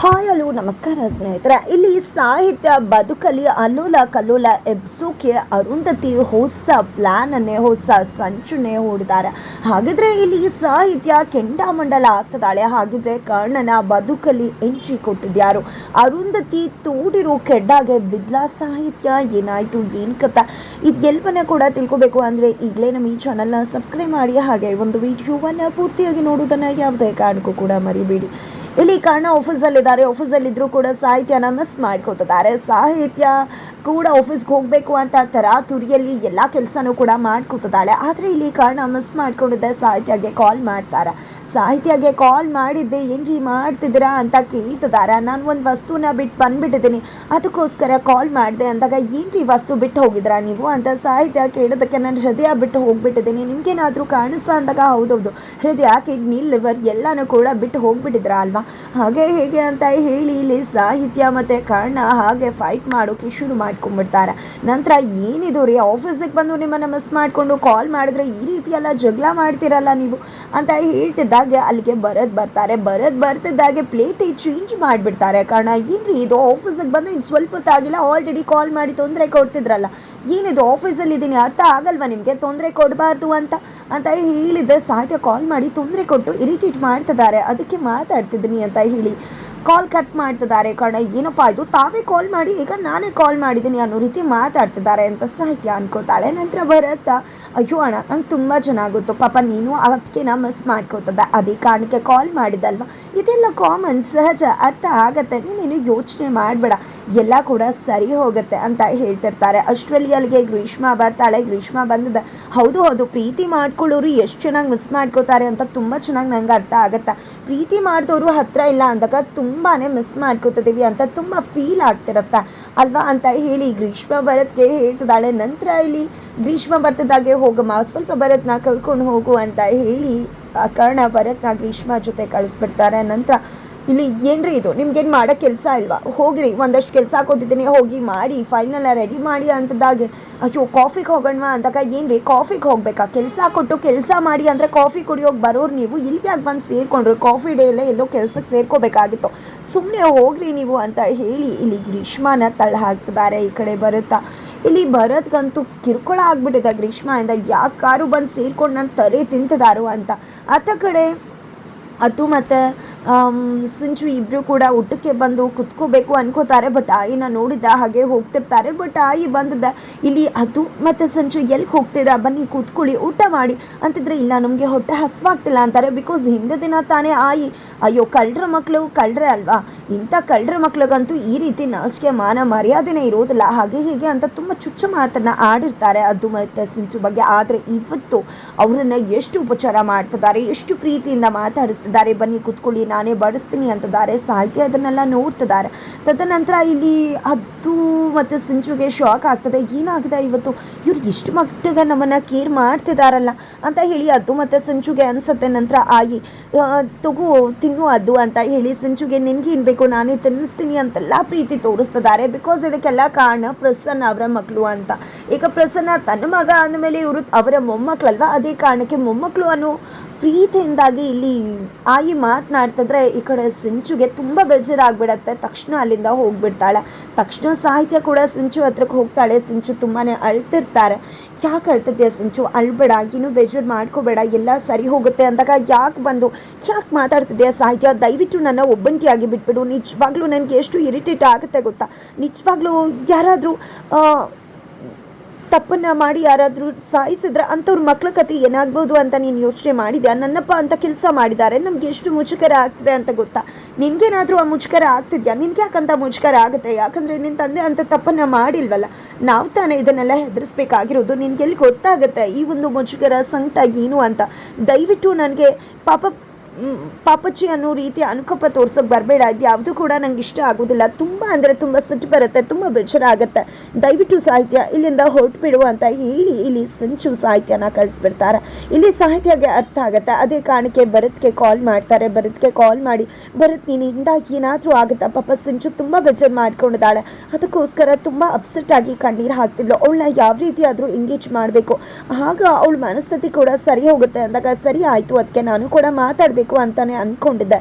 Hi hello ನಮಸ್ಕಾರ ಸ್ನೇಹಿತರೆ. ಇಲ್ಲಿ ಸಾಹಿತ್ಯ ಬದುಕಲಿ, ಅಲ್ಲೋಲ ಕಲ್ಲೋಲ ಎಬ್ಸೋಕೆ ಅರುಂಧತಿ ಹೊಸ ಪ್ಲಾನ್ ಅನ್ನೇ, ಹೊಸ ಸಂಚುನೆ ಹೂಡಿದ್ದಾರೆ. ಹಾಗಿದ್ರೆ ಇಲ್ಲಿ ಸಾಹಿತ್ಯ ಕೆಂಡಾಮಂಡಲ ಆಗ್ತದಾಳೆ. ಹಾಗಿದ್ರೆ ಕರ್ಣನ ಬದುಕಲಿ ಎಂಟ್ರಿ ಕೊಟ್ಟಿದ್ಯಾರು? ಅರುಂಧತಿ ತೋಡಿರೋ ಕೆಡ್ಡಾಗೆ ಬಿದ್ಲಾ ಸಾಹಿತ್ಯ? ಏನಾಯ್ತು? ಏನ್ ಕಥ? ಇದೆಲ್ಲವನ್ನ ಕೂಡ ತಿಳ್ಕೊಬೇಕು ಅಂದ್ರೆ ಈಗಲೇ ನಮ್ಮ ಈ ಚಾನಲ್ನ ಸಬ್ಸ್ಕ್ರೈಬ್ ಮಾಡಿ. ಹಾಗೆ ಒಂದು ವಿಡಿಯೋವನ್ನ ಪೂರ್ತಿಯಾಗಿ ನೋಡುವುದನ್ನ ಯಾವುದೇ ಕಾರಣಕ್ಕೂ ಕೂಡ ಮರಿಬೇಡಿ. ಇಲ್ಲಿ ಕರ್ಣ ಆಫೀಸಲ್ಲಿದ್ದಾರೆ ಆಫೀಸಲ್ಲಿದ್ದರೂ ಕೂಡ ಸಾಹಿತ್ಯನ ಮಿಸ್ ಮಾಡ್ಕೋತಿದ್ದಾರೆ. ಸಾಹಿತ್ಯ ಕೂಡ ಆಫೀಸ್ಗೆ ಹೋಗಬೇಕು ಅಂತ ತರಾತುರಿಯಲ್ಲಿ ಎಲ್ಲ ಕೆಲಸನೂ ಕೂಡ ಮಾಡ್ಕೊತಿದ್ದಾಳೆ. ಆದರೆ ಇಲ್ಲಿ ಕಾರಣ ಮಿಸ್ ಮಾಡ್ಕೊಂಡಿದ್ದೆ. ಸಾಹಿತ್ಯಗೆ ಕಾಲ್ ಮಾಡ್ತಾರೆ. ಸಾಹಿತ್ಯಗೆ ಕಾಲ್ ಮಾಡಿದ್ದೆ. ಏನ್ರಿ ಮಾಡ್ತಿದ್ದೀರಾ ಅಂತ ಕೇಳ್ತಿದ್ದಾರೆ. ನಾನು ಒಂದು ವಸ್ತುನ ಬಿಟ್ಟು ಬಂದ್ಬಿಟ್ಟಿದ್ದೀನಿ. ಅದಕ್ಕೋಸ್ಕರ ಕಾಲ್ ಮಾಡಿದೆ ಅಂದಾಗ, ಏನ್ರಿ ವಸ್ತು ಬಿಟ್ಟು ಹೋಗಿದ್ರಾ ನೀವು? ಅಂತ ಸಾಹಿತ್ಯ ಕೇಳೋದಕ್ಕೆ ನಾನು ಹೃದಯ ಬಿಟ್ಟು ಹೋಗ್ಬಿಟ್ಟಿದ್ದೀನಿ. ನಿಮ್ಗೇನಾದರೂ ಕಾಣಿಸ್ತಾ ಅಂದಾಗ ಹೌದೌದು. ಹೃದಯ, ಕಿಡ್ನಿ, ಲಿವರ್ ಎಲ್ಲನೂ ಕೂಡ ಬಿಟ್ಟು ಹೋಗ್ಬಿಟ್ಟಿದ್ರಾ ಅಲ್ವಾ? ಹಾಗೆ ಹೇಗೆ ಅಂತ ಹೇಳಿ, ಇಲ್ಲಿ ಸಾಹಿತ್ಯ ಮತ್ತು ಕರ್ಣ ಹಾಗೆ ಫೈಟ್ ಮಾಡೋಕ್ಕೆ ಶುರು ಮಾಡ್ಕೊಂಡ್ಬಿಡ್ತಾರೆ. ನಂತರ ಏನಿದು ರೀ ಆಫೀಸಿಗೆ ಬಂದು ನಿಮ್ಮನ್ನು ಮಿಸ್ ಮಾಡಿಕೊಂಡು ಕಾಲ್ ಮಾಡಿದ್ರೆ ಈ ರೀತಿ ಎಲ್ಲ ಜಗಳ ಮಾಡ್ತೀರಲ್ಲ ನೀವು? ಅಂತ ಹೇಳ್ತಿದ್ದಾಗ ಅಲ್ಲಿಗೆ ಬರದ್ ಬರ್ತಾರೆ. ಬರದ್ ಬರ್ತಿದ್ದಾಗೆ ಪ್ಲೇಟ್ ಚೇಂಜ್ ಮಾಡಿಬಿಡ್ತಾರೆ. ಕಾರಣ, ಏನ್ರಿ ಇದು? ಆಫೀಸಿಗೆ ಬಂದು ಇನ್ನು ಸ್ವಲ್ಪ ಹೊತ್ತಾಗಿಲ್ಲ ಆಲ್ರೆಡಿ ಕಾಲ್ ಮಾಡಿ ತೊಂದರೆ ಕೊಡ್ತಿದ್ರಲ್ಲ. ಏನಿದು? ಆಫೀಸಲ್ಲಿ ಇದ್ದೀನಿ ಅರ್ಥ ಆಗಲ್ವಾ ನಿಮಗೆ? ತೊಂದರೆ ಕೊಡಬಾರ್ದು ಅಂತ? ಅಂತ ಹೇಳಿದ್ದೆ, ಸಾಹಿತ್ಯ ಕಾಲ್ ಮಾಡಿ ತೊಂದರೆ ಕೊಟ್ಟು ಇರಿಟೇಟ್ ಮಾಡ್ತಿದ್ದಾರೆ. ಅದಕ್ಕೆ ಮಾತಾಡ್ತಿದ್ದೀನಿ ಅಂತ ಹೇಳಿ. ಕಾಲ್ ಕಟ್ ಮಾಡ್ತಿದ್ದಾರೆ. ಕಾರಣ ಏನಪ್ಪ ಇದು? ತಾವೇ ಕಾಲ್ ಮಾಡಿ, ಈಗ ನಾನೇ ಕಾಲ್ ಮಾಡಿದ್ದೀನಿ ಅನ್ನೋ ರೀತಿ ಮಾತಾಡ್ತಿದ್ದಾರೆ ಅಂತ ಸಾಹಿತ್ಯ ಅನ್ಕೋತಾಳೆ. ನಂತರ ಭರತ, ಅಯ್ಯೋ ಅಣ್ಣ, ನಂಗೆ ತುಂಬ ಚೆನ್ನಾಗುತ್ತು ಪಾಪ ನೀನು ಅವತ್ತಿಗೆ ನಾ ಮಿಸ್ ಮಾಡ್ಕೋತದ. ಅದೇ ಕಾರಣಕ್ಕೆ ಕಾಲ್ ಮಾಡಿದಲ್ವ? ಇದೆಲ್ಲ ಕಾಮನ್ ಸಹಜ ಅರ್ಥ ಆಗತ್ತೆ. ನೀನು ಯೋಚನೆ ಮಾಡಬೇಡ. ಎಲ್ಲ ಕೂಡ ಸರಿ ಹೋಗುತ್ತೆ ಅಂತ ಹೇಳ್ತಿರ್ತಾರೆ. ಅಷ್ಟರಲ್ಲಿ ಅಲ್ಲಿಗೆ ಗ್ರೀಷ್ಮ ಬರ್ತಾಳೆ. ಗ್ರೀಷ್ಮ ಬಂದಿದೆ. ಹೌದು ಹೌದು. ಪ್ರೀತಿ ಮಾಡ್ಕೊಳ್ಳೋರು ಎಷ್ಟು ಚೆನ್ನಾಗಿ ಮಿಸ್ ಮಾಡ್ಕೋತಾರೆ ಅಂತ ತುಂಬ ಚೆನ್ನಾಗಿ ನಂಗೆ ಅರ್ಥ ಆಗುತ್ತೆ. ಪ್ರೀತಿ ಮಾಡಿದವರು ಹತ್ರ ಇಲ್ಲ ಅಂದಾಗ ತುಂಬಾ ಮಿಸ್ ಮಾಡ್ಕೋತಿದ್ದೀವಿ ಅಂತ ತುಂಬ ಫೀಲ್ ಆಗ್ತಿರತ್ತೆ. ಅಲ್ವಾ? ಅಂತ ಹೇಳಿ ಗ್ರೀಷ್ಮ ಭರತ್ಗೆ ಹೇಳ್ತಿದ್ದಾಳೆ. ನಂತರ ಇಲ್ಲಿ ಗ್ರೀಷ್ಮ ಬರ್ತಿದ್ದಾಗೆ ಹೋಗಮ್ಮ. ಸ್ವಲ್ಪ ಭರತ್ನ ಕರ್ಕೊಂಡು ಹೋಗು ಅಂತ ಹೇಳಿ ಕರ್ಣ ಭರತ್ನ ಗ್ರೀಷ್ಮ ಜೊತೆ ಕಳಿಸ್ಬಿಡ್ತಾರೆ. ನಂತರ ಇಲ್ಲಿ ಏನ್ರಿ ಇದು? ನಿಮ್ಗೇನು ಮಾಡೋ ಕೆಲಸ ಇಲ್ವಾ? ಹೋಗ್ರಿ, ಒಂದಷ್ಟು ಕೆಲಸ ಕೊಟ್ಟಿದ್ದೀನಿ, ಹೋಗಿ ಮಾಡಿ ಫೈನಲ್ ರೆಡಿ ಮಾಡಿ ಅಂತದಾಗೆ. ಅಯ್ಯೋ ಕಾಫಿಗೆ ಹೋಗೋಣವಾ ಅಂದಾಗ ಏನ್ರಿ? ಕಾಫಿಗೆ ಹೋಗ್ಬೇಕಾ? ಕೆಲಸ ಕೊಟ್ಟು ಕೆಲಸ ಮಾಡಿ ಅಂದರೆ ಕಾಫಿ ಕುಡಿಯೋಗಿ ಬರೋರು ನೀವು ಇಲ್ಲಿಗೆ ಯಾಕೆ ಬಂದು ಸೇರಿಕೊಂಡ್ರು? ಕಾಫಿ ಡೇ ಎಲ್ಲ ಎಲ್ಲೋ ಕೆಲಸಕ್ಕೆ ಸೇರ್ಕೋಬೇಕಾಗಿತ್ತು. ಸುಮ್ಮನೆ ಹೋಗ್ರಿ ನೀವು ಅಂತ ಹೇಳಿ ಇಲ್ಲಿ ಗ್ರೀಷ್ಮನ ತಳ್ಳ ಹಾಕ್ತಿದ್ದಾರೆ, ಈ ಕಡೆ ಬರುತ್ತಾ ಇಲ್ಲಿ ಬರೋದ್ಗಂತೂ ಕಿರುಕುಳ ಆಗ್ಬಿಟ್ಟಿದೆ ಗ್ರೀಷ್ಮದಿಂದ ಯಾಕೆ ಕಾರು ಬಂದು ಸೇರ್ಕೊಂಡು ನಾನು ತಲೆ ತಿಂತಿದಾರು ಅಂತ. ಆತ ಕಡೆ ಅದು ಮತ್ತು ಸಿಂಚು ಇಬ್ಬರು ಕೂಡ ಊಟಕ್ಕೆ ಬಂದು ಕುತ್ಕೋಬೇಕು ಅನ್ಕೋತಾರೆ ಬಟ್ ಆಯಿನ ನೋಡಿದ ಹಾಗೆ ಹೋಗ್ತಿರ್ತಾರೆ ಬಟ್ ಆಯಿ ಬಂದದ, ಇಲ್ಲಿ ಅದು ಮತ್ತು ಸಂಚು ಎಲ್ಲಿ ಹೋಗ್ತೀರಾ? ಬನ್ನಿ ಕೂತ್ಕೊಳ್ಳಿ, ಊಟ ಮಾಡಿ. ಅಂತಿದ್ರೆ, ಇಲ್ಲ, ನಮಗೆ ಹೊಟ್ಟೆ ಹಸುವಾಗ್ತಿಲ್ಲ, ಅಂತಾರೆ ಬಿಕಾಸ್ ಹಿಂದೆ ದಿನ ತಾನೇ ಆಯಿ, ಅಯ್ಯೋ, ಕಳ್ಳರ ಮಕ್ಕಳು ಕಳ್ಳರೆ ಅಲ್ವಾ? ಇಂಥ ಕಳ್ಳರ ಮಕ್ಳಿಗಂತೂ ಈ ರೀತಿ ನಾಚಿಕೆ, ಮಾನ, ಮರ್ಯಾದೆನೇ ಇರೋದಿಲ್ಲ. ಹಾಗೆ ಹೀಗೆ ಅಂತ ತುಂಬ ಚುಚ್ಚು ಮಾತನ್ನು ಆಡಿರ್ತಾರೆ ಅದು ಮತ್ತು ಸಿಂಚು ಬಗ್ಗೆ. ಆದರೆ ಇವತ್ತು ಅವರನ್ನು ಎಷ್ಟು ಉಪಚಾರ ಮಾಡ್ತಿದ್ದಾರೆ, ಎಷ್ಟು ಪ್ರೀತಿಯಿಂದ ಮಾತಾಡಿಸ್ತಿದ್ದಾರೆ, ಬನ್ನಿ ಕುತ್ಕೊಳ್ಳಿ ನಾನೇ ಬಡಿಸ್ತೀನಿ ಅಂತಿದ್ದಾರೆ ಸಾಹಿತಿ ಅದನ್ನೆಲ್ಲ ನೋಡ್ತಿದ್ದಾರೆ ತದನಂತರ ಇಲ್ಲಿ ಅದು ಮತ್ತು ಸಿಂಚುಗೆ ಶಾಕ್ ಆಗ್ತದೆ. ಏನಾಗಿದೆ ಇವತ್ತು? ಇವ್ರು ಇಷ್ಟು ಮಟ್ಟಿಗೆ ನಮ್ಮನ್ನು ಕೇರ್ ಮಾಡ್ತಿದಾರಲ್ಲ ಅಂತ ಹೇಳಿ ಅದು ಮತ್ತು ಸಿಂಚುಗೆ ಅನಿಸುತ್ತೆ. ನಂತರ ಆಯಿ ತಗೋ, ತಿನ್ನು ಅದು ಅಂತ ಹೇಳಿ ಸಿಂಚುಗೆ, ನಿನ್ಗೆ ಏನ್ ಬೇಕು? ನಾನೇ ತಿನ್ನಿಸ್ತೀನಿ ಅಂತೆಲ್ಲ ಪ್ರೀತಿ ತೋರಿಸ್ತಿದ್ದಾರೆ ಬಿಕಾಸ್ ಇದಕ್ಕೆಲ್ಲ ಕಾರಣ ಪ್ರಸನ್ನ ಅವರ ಮಕ್ಕಳು ಅಂತ. ಈಗ ಪ್ರಸನ್ನ ತನ್ನ ಮಗ ಅಂದಮೇಲೆ ಇವರು ಅವರ ಮೊಮ್ಮಕ್ಕಳಲ್ವ ಅದೇ ಕಾರಣಕ್ಕೆ ಮೊಮ್ಮಕ್ಕಳು ಅನ್ನೋ ಪ್ರೀತಿಯಿಂದಾಗಿ ಇಲ್ಲಿ ಆಯಿ ಮಾತನಾಡ್ತಿದ್ರೆ ಈ ಕಡೆ ಸಿಂಚುಗೆ ತುಂಬ ಬೇಜಾರಾಗ್ಬಿಡತ್ತೆ. ತಕ್ಷಣ ಅಲ್ಲಿಂದ ಹೋಗ್ಬಿಡ್ತಾಳೆ. ತಕ್ಷಣ ಸಾಹಿತ್ಯ ಕೂಡ ಸಿಂಚು ಹತ್ರಕ್ಕೆ ಹೋಗ್ತಾಳೆ. ಸಿಂಚು ತುಂಬಾ ಅಳ್ತಿರ್ತಾರೆ. ಯಾಕೆ ಅಳ್ತಿದ್ಯಾ ಸಿಂಚು? ಅಳ್ಬೇಡ ಏನು ಬೇಜಾರು ಮಾಡ್ಕೋಬೇಡ, ಎಲ್ಲ ಸರಿ ಹೋಗುತ್ತೆ ಅಂದಾಗ ಯಾಕೆ ಬಂದು? ಯಾಕೆ ಮಾತಾಡ್ತಿದ್ಯಾ ಸಾಹಿತ್ಯ? ದಯವಿಟ್ಟು ನನ್ನ ಒಬ್ಬಂಟಿಯಾಗಿ ಬಿಟ್ಬಿಡು. ನಿಜವಾಗ್ಲೂ ನನಗೆ ಎಷ್ಟು ಇರಿಟೇಟ್ ಆಗುತ್ತೆ ಗೊತ್ತಾ? ನಿಜವಾಗ್ಲೂ ಯಾರಾದರೂ ತಪ್ಪನ್ನ ಮಾಡಿ ಯಾರಾದರೂ ಸಾಯಿಸಿದ್ರೆ ಅಂಥವ್ರ ಮಕ್ಳ ಕತೆ ಏನಾಗ್ಬೋದು ಅಂತ ನೀನು ಯೋಚನೆ ಮಾಡಿದ್ಯಾ? ನನ್ನಪ್ಪ ಅಂತ ಕೆಲಸ ಮಾಡಿದ್ದಾರೆ ನಮ್ಗೆ ಎಷ್ಟು ಮುಜುಗರ ಆಗ್ತಿದೆ ಅಂತ ಗೊತ್ತಾ? ನಿನ್ಗೇನಾದರೂ ಆ ಮುಜುಗರ ಆಗ್ತಿದ್ಯಾ? ನಿನ್ಗೆ ಯಾಕಂತ ಮುಜುಗರ ಆಗುತ್ತೆ? ಯಾಕಂದ್ರೆ ನಿನ್ನ ತಂದೆ ಅಂತ ತಪ್ಪನ್ನ ಮಾಡಿಲ್ವಲ್ಲ? ನಾವು ತಾನೇ ಇದನ್ನೆಲ್ಲ ಹೆದರಿಸ್ಬೇಕಾಗಿರೋದು. ನಿನ್ಗೆ ಎಲ್ಲಿ ಗೊತ್ತಾಗುತ್ತೆ ಈ ಒಂದು ಮುಜುಗರ ಸಂಕಟ ಏನು ಅಂತ? ದಯವಿಟ್ಟು ನನಗೆ ಪಾಪ ಪಾಪಚ್ಚಿ ಅನ್ನೋ ರೀತಿ ಅನುಕಂಪ ತೋರ್ಸೋಕೆ ಬರಬೇಡ. ಇದು ಯಾವುದು ಕೂಡ ನಂಗೆ ಇಷ್ಟ ಆಗೋದಿಲ್ಲ. ತುಂಬ ಅಂದರೆ ತುಂಬ ಸಿಟ್ಟು ಬರುತ್ತೆ, ತುಂಬ ಬೇಜಾರ ಆಗುತ್ತೆ. ದಯವಿಟ್ಟು ಸಾಹಿತ್ಯ ಇಲ್ಲಿಂದ ಹೊರಟುಬಿಡು ಅಂತ ಹೇಳಿ ಇಲ್ಲಿ ಸಂಚು ಸಾಹಿತ್ಯನ ಕಳಿಸ್ಬಿಡ್ತಾರೆ. ಇಲ್ಲಿ ಸಾಹಿತ್ಯಗೆ ಅರ್ಥ ಆಗುತ್ತೆ. ಅದೇ ಕಾರಣಕ್ಕೆ ಭರತ್ಗೆ ಕಾಲ್ ಮಾಡ್ತಾರೆ. ಭರತ್ಗೆ ಕಾಲ್ ಮಾಡಿ, ಭರತ್ ನಿನ್ನಿಂದ ಏನಾದರೂ ಆಗುತ್ತಾ? ಪಾಪ ಸಂಚು ತುಂಬ ಬೇಜಾರು ಮಾಡ್ಕೊಂಡಿದ್ದಾಳೆ. ಅದಕ್ಕೋಸ್ಕರ ತುಂಬ ಅಪ್ಸೆಟ್ ಆಗಿ ಕಣ್ಣೀರು ಹಾಕ್ತಿದ್ಲು. ಅವಳನ್ನ ಯಾವ ರೀತಿ ಆದರೂ ಎಂಗೇಜ್ ಮಾಡಬೇಕು. ಆಗ ಅವಳ ಮನಸ್ಥಿತಿ ಕೂಡ ಸರಿ ಹೋಗುತ್ತೆ. ಅಂದಾಗ, ಸರಿ ಆಯಿತು ಅದಕ್ಕೆ ನಾನು ಕೂಡ ಮಾತಾಡಬೇಕು. ಮಾಡಬೇಕು ಅಂತಾನೆ ಅಂದ್ಕೊಂಡಿದ್ದೆ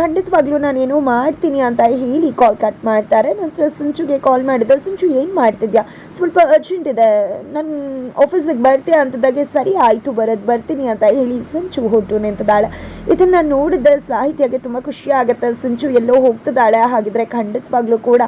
ಖಂಡಿತವಾಗ್ಲೂ ನಾನೇನೋ ಮಾಡ್ತೀನಿ ಅಂತ ಹೇಳಿ ಕಾಲ್ ಕಟ್ ಮಾಡ್ತಾರೆ. ನಂತರ ಸಿಂಚುಗೆ ಕಾಲ್ ಮಾಡಿದ್ದೆ. ಸಿಂಚು, ಏನು ಮಾಡ್ತಿದ್ಯಾ? ಸ್ವಲ್ಪ ಅರ್ಜೆಂಟ್ ಇದೆ. ನನ್ನ ಆಫೀಸಿಗೆ ಬರ್ತೀಯ ಅಂತದಾಗೆ ಸರಿ ಆಯಿತು, ಬರೋದು ಬರ್ತೀನಿ ಅಂತ ಹೇಳಿ ಸಿಂಚು ಹೊಟ್ಟು ನಿಂತಿದ್ದಾಳೆ. ಇದನ್ನು ನೋಡಿದ ಸಾಹಿತ್ಯಗೆ ತುಂಬ ಖುಷಿ ಆಗುತ್ತೆ. ಸಿಂಚು ಎಲ್ಲೋ ಹೋಗ್ತಿದ್ದಾಳೆ. ಹಾಗಿದ್ರೆ ಖಂಡಿತವಾಗ್ಲೂ ಕೂಡ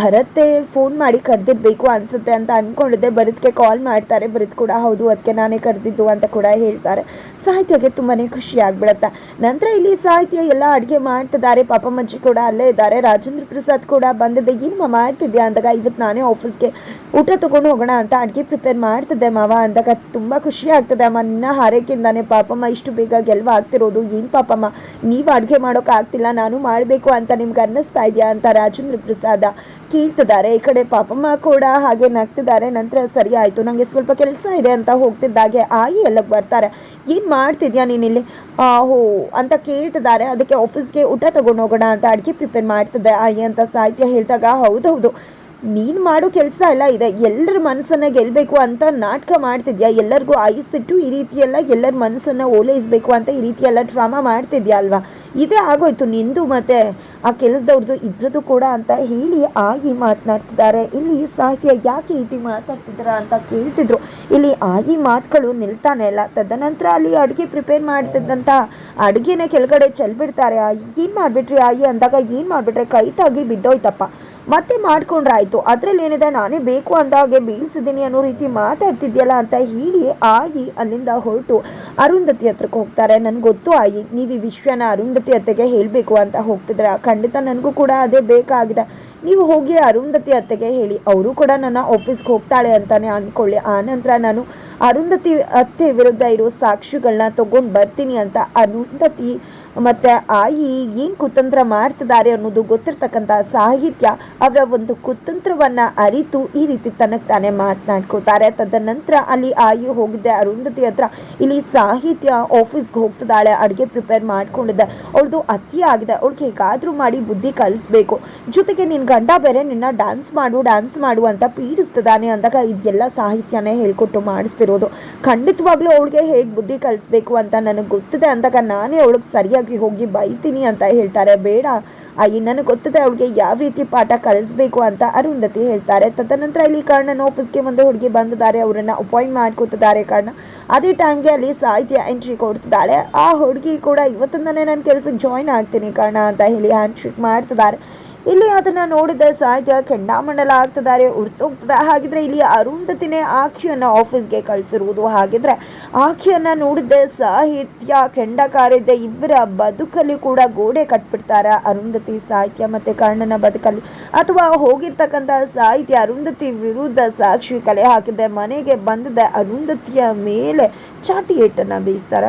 ಭರತ್ತೆ ಫೋನ್ ಮಾಡಿ ಕರೆದಿರ್ಬೇಕು ಅನ್ಸುತ್ತೆ ಅಂತ ಅಂದ್ಕೊಂಡಿದ್ದೆ ಭರತ್ಗೆ ಕಾಲ್ ಮಾಡ್ತಾರೆ. ಭರತ್ ಕೂಡ, ಹೌದು ಅದಕ್ಕೆ ನಾನೇ ಕರೆದಿದ್ದು ಅಂತ ಕೂಡ ಹೇಳ್ತಾರೆ. ಸಾಹಿತ್ಯಗೆ ತುಂಬಾ ಖುಷಿ ಆಗ್ಬಿಡತ್ತೆ. ನಂತರ ಇಲ್ಲಿ ಸಾಹಿತ್ಯ ಎಲ್ಲ ಅಡುಗೆ ಮಾಡ್ತಿದ್ದಾರೆ. ಪಾಪ ಮಜ್ಜಿ ಕೂಡ ಅಲ್ಲೇ ಇದ್ದಾರೆ. ರಾಜೇಂದ್ರ ಪ್ರಸಾದ್ ಕೂಡ ಬಂದಿದ್ದೆ ಏನಮ್ಮ ಮಾಡ್ತಿದ್ಯಾ ಅಂದಾಗ ಇವತ್ತು ನಾನೇ ಆಫೀಸ್ಗೆ ಊಟ ತೊಗೊಂಡು ಹೋಗೋಣ ಅಂತ ಅಡುಗೆ ಪ್ರಿಪೇರ್ ಮಾಡ್ತಿದ್ದೆ ಮಾವ ಅಂದಾಗ ತುಂಬ ಖುಷಿ ಆಗ್ತದೆ ಅಮ್ಮ. ನಿನ್ನ ಹಾರೈಕೆಯಿಂದಾನೆ ಪಾಪಮ್ಮ ಇಷ್ಟು ಬೇಗ ಗೆಲ್ವ ಆಗ್ತಿರೋದು. ಏನು ಪಾಪಮ್ಮ? ನೀವು ಅಡುಗೆ ಮಾಡೋಕೆ ಆಗ್ತಿಲ್ಲ. ನಾನು ಮಾಡಬೇಕು ಅಂತ ನಿಮ್ಗೆ ಅನ್ನಿಸ್ತಾ ಇದೆಯಾ ಅಂತ ರಾಜೇಂದ್ರ ಪ್ರಸಾದ ಕೇಳ್ತಿದ್ದಾರೆ ಈ ಕಡೆ ಪಾಪಮ್ಮ ಕೂಡ ಹಾಗೆ ನಗ್ತಿದ್ದಾರೆ. ನಂತರ ಸರಿ ಆಯಿತು ನನಗೆ ಸ್ವಲ್ಪ ಕೆಲಸ ಇದೆ ಅಂತ ಹೋಗ್ತಿದ್ದಾಗೆ ಆಯಿ ಎಲ್ಲ ಬರ್ತಾರೆ. ಏನು ಮಾಡ್ತಿದ್ಯಾ ಇಲ್ಲಿ ಹೋ ಅಂತ ಕೇಳ್ತಿದ್ದಾರೆ. ಅದಕ್ಕೆ ಆಫೀಸ್ಗೆ ಊಟ ತಗೊಂಡು ಹೋಗೋಣ ಅಂತ ಅಡುಗೆ ಪ್ರಿಪೇರ್ ಮಾಡ್ತಿದ್ದೆ. ಆಯಿ ಅಂತ ಸಾಹಿತ್ಯ ಹೇಳಿದಾಗ, ಹೌದೌದು. ನೀನು ಮಾಡೋ ಕೆಲಸ ಎಲ್ಲ ಇದೆ. ಎಲ್ಲರ ಮನಸ್ಸನ್ನು ಗೆಲ್ಲಬೇಕು ಅಂತ ನಾಟಕ ಮಾಡ್ತಿದ್ಯಾ? ಎಲ್ಲರಿಗೂ ಆಯಿಸಿಟ್ಟು ಈ ರೀತಿಯೆಲ್ಲ ಎಲ್ಲ ಎಲ್ಲರ ಮನಸ್ಸನ್ನು ಓಲೈಸಬೇಕು ಅಂತ ಈ ರೀತಿಯೆಲ್ಲ ಡ್ರಾಮಾ ಮಾಡ್ತಿದ್ಯಾ ಅಲ್ವಾ? ಇದೇ ಆಗೋಯ್ತು ನಿಂದು ಮತ್ತೆ ಆ ಕೆಲಸದವ್ರದ್ದು ಇದ್ರದ್ದು ಕೂಡ ಅಂತ ಹೇಳಿ ಆಗಿ ಮಾತನಾಡ್ತಿದ್ದಾರೆ. ಇಲ್ಲಿ ಸಾಹಿತ್ಯ ಯಾಕೆ ರೀತಿ ಮಾತಾಡ್ತಿದ್ದೀರಾ ಅಂತ ಕೇಳ್ತಿದ್ರು. ಇಲ್ಲಿ ಆಗಿ ಮಾತುಗಳು ನಿಲ್ತಾನೆ ಇಲ್ಲ. ತದನಂತರ ಅಲ್ಲಿ ಅಡುಗೆ ಪ್ರಿಪೇರ್ ಮಾಡ್ತಿದ್ದಂಥ ಅಡುಗೆನ ಕೆಳಗಡೆ ಚೆಲ್ಬಿಡ್ತಾರೆ. ಏನು ಮಾಡಿಬಿಟ್ರಿ ಆಯಿ ಅಂದಾಗ ಏನು ಮಾಡಿಬಿಟ್ರೆ ಕೈ ತಾಗಿ ಬಿದ್ದೋಯ್ತಪ್ಪ. ಮತ್ತೆ ಮಾಡ್ಕೊಂಡ್ರಾಯ್ತು. ಅದ್ರಲ್ಲಿ ಏನಿದೆ, ನಾನೇ ಬೇಕು ಅಂದಾಗೆ ಬೀಳ್ಸಿದ್ದೀನಿ ಅನ್ನೋ ರೀತಿ ಮಾತಾಡ್ತಿದ್ಯಲ್ಲ ಅಂತ ಹೇಳಿ ಆಗಿ ಅಲ್ಲಿಂದ ಹೊರಟು ಅರುಂಧತಿ ಹತ್ರಕ್ಕೆ ಹೋಗ್ತಾರೆ. ನನ್ಗೆ ಗೊತ್ತು ಆಯಿ, ನೀವು ಈ ವಿಷಯನ ಅರುಂಧತಿ ಅತ್ತೆಗೆ ಹೇಳಬೇಕು ಅಂತ ಹೋಗ್ತಿದ್ರೆ. ಖಂಡಿತ ನನಗೂ ಕೂಡ ಅದೇ ಬೇಕಾಗಿದೆ. ನೀವು ಹೋಗಿ ಅರುಂಧತಿ ಅತ್ತೆಗೆ ಹೇಳಿ. ಅವರು ಕೂಡ ನನ್ನ ಆಫೀಸ್ಗೆ ಹೋಗ್ತಾಳೆ ಅಂತಾನೆ ಅಂದ್ಕೊಳ್ಳಿ. ಆನಂತರ ನಂತರ ನಾನು ಅರುಂಧತಿ ಅತ್ತೆ ವಿರುದ್ಧ ಇರೋ ಸಾಕ್ಷಿಗಳನ್ನ ತಗೊಂಡು ಬರ್ತೀನಿ ಅಂತ ಅರುಂಧತಿ ಮತ್ತೆ ಆಯಿ ಏನು ಕುತಂತ್ರ ಮಾಡ್ತಿದ್ದಾರೆ ಅನ್ನೋದು ಗೊತ್ತಿರ್ತಕ್ಕಂಥ ಸಾಹಿತ್ಯ ಅವರ ಒಂದು ಕುತಂತ್ರವನ್ನ ಅರಿತು ಈ ರೀತಿ ತನಗೆ ತಾನೇ ಮಾತನಾಡ್ಕೋತಾರೆ. ತದನಂತರ ಅಲ್ಲಿ ಆಯಿ ಹೋಗಿದ್ದೆ ಅರುಂಧತಿ ಹತ್ರ ಇಲ್ಲಿ ಸಾಹಿತ್ಯ ಆಫೀಸ್ಗೆ ಹೋಗ್ತಿದ್ದಾಳೆ. ಅಡುಗೆ ಪ್ರಿಪೇರ್ ಮಾಡ್ಕೊಂಡಿದ್ದೆ ಅವಳದು ಅತಿ ಆಗಿದೆ. ಅವಳಿಗೆ ಹೇಗಾದ್ರೂ ಮಾಡಿ ಬುದ್ಧಿ ಕಲಿಸ್ಬೇಕು. ಜೊತೆಗೆ ನಿನ್ನ ಗಂಡ ಬೇರೆ ನಿನ್ನ ಡ್ಯಾನ್ಸ್ ಮಾಡು ಡ್ಯಾನ್ಸ್ ಮಾಡು ಅಂತ ಪೀಡಿಸ್ತಿದ್ದಾನೆ ಅಂದಾಗ ಇದೆಲ್ಲ ಸಾಹಿತ್ಯನೇ ಹೇಳ್ಕೊಟ್ಟು ಮಾಡಿಸ್ತಿರೋದು. ಖಂಡಿತವಾಗ್ಲೂ ಅವಳಿಗೆ ಹೇಗೆ ಬುದ್ಧಿ ಕಲಿಸ್ಬೇಕು ಅಂತ ನನಗೆ ಗೊತ್ತಿದೆ ಅಂದಾಗ ನಾನೇ ಅವಳಿಗೆ ಸರಿಯಾಗಿ ಹೋಗಿ ಬೈತೀನಿ ಅಂತ ಹೇಳ್ತಾರೆ. ಬೇಡ. ಅಯ್ಯ, ನನಗೆ ಗೊತ್ತಿದೆ ಅವಳಿಗೆ ಯಾವ ರೀತಿ ಪಾಠ ಕಲಿಸ್ಬೇಕು ಅಂತ ಅರುಂಧತಿ ಹೇಳ್ತಾರೆ. ತದನಂತರ ಇಲ್ಲಿ ಕರ್ಣನ ಆಫೀಸ್ಗೆ ಒಂದು ಹುಡುಗಿ ಬಂದಿದ್ದಾರೆ. ಅವರನ್ನು ಅಪಾಯಿಂಟ್ ಮಾಡ್ಕೊತಿದ್ದಾರೆ ಕರ್ಣ. ಅದೇ ಟೈಮ್ಗೆ ಅಲ್ಲಿ ಸಾಹಿತ್ಯ ಎಂಟ್ರಿ ಕೊಡ್ತಿದ್ದಾಳೆ. ಆ ಹುಡುಗಿ ಕೂಡ ಇವತ್ತಿಂದನೇ ನನ್ನ ಕೆಲಸಕ್ಕೆ ಜಾಯ್ನ್ ಆಗ್ತೀನಿ ಕರ್ಣ ಅಂತ ಹೇಳಿ ಹ್ಯಾಂಡ್ ಶೇಕ್ ಮಾಡ್ತಿದ್ದಾರೆ. ಇಲ್ಲಿ ಅದನ್ನ ನೋಡಿದ ಸಾಹಿತ್ಯ ಕೆಂಡಾಮಂಡಲ ಆಗ್ತಿದ್ದಾರೆ ಉರ್ತೋಗ್ತದೆ ಹಾಗಿದ್ರೆ ಇಲ್ಲಿ ಅರುಂಧತಿನೇ ಆಖಿಯನ್ನ ಆಫೀಸ್ಗೆ ಕಳಿಸಿರುವುದು. ಹಾಗಿದ್ರೆ ಆಖಿಯನ್ನ ನೋಡಿದ ಸಾಹಿತ್ಯ, ಕೆಂಡ ಕಾರಿದ್ದ ಇಬ್ಬರ ಬದುಕಲ್ಲಿ ಕೂಡ ಗೋಡೆ ಕಟ್ಬಿಡ್ತಾರ ಅರುಂಧತಿ ಸಾಹಿತ್ಯ ಮತ್ತೆ ಕರ್ಣನ ಬದುಕಲ್ಲಿ. ಅಥವಾ ಹೋಗಿರ್ತಕ್ಕಂಥ ಸಾಹಿತ್ಯ, ಅರುಂಧತಿ ವಿರುದ್ಧ ಸಾಕ್ಷಿ ಕಲೆ ಹಾಕಿದ್ದೆ ಮನೆಗೆ ಬಂದಿದೆ ಅರುಂಧತಿಯ ಮೇಲೆ ಚಾಟಿ ಏಟನ್ನ ಬೀಸ್ತಾರ.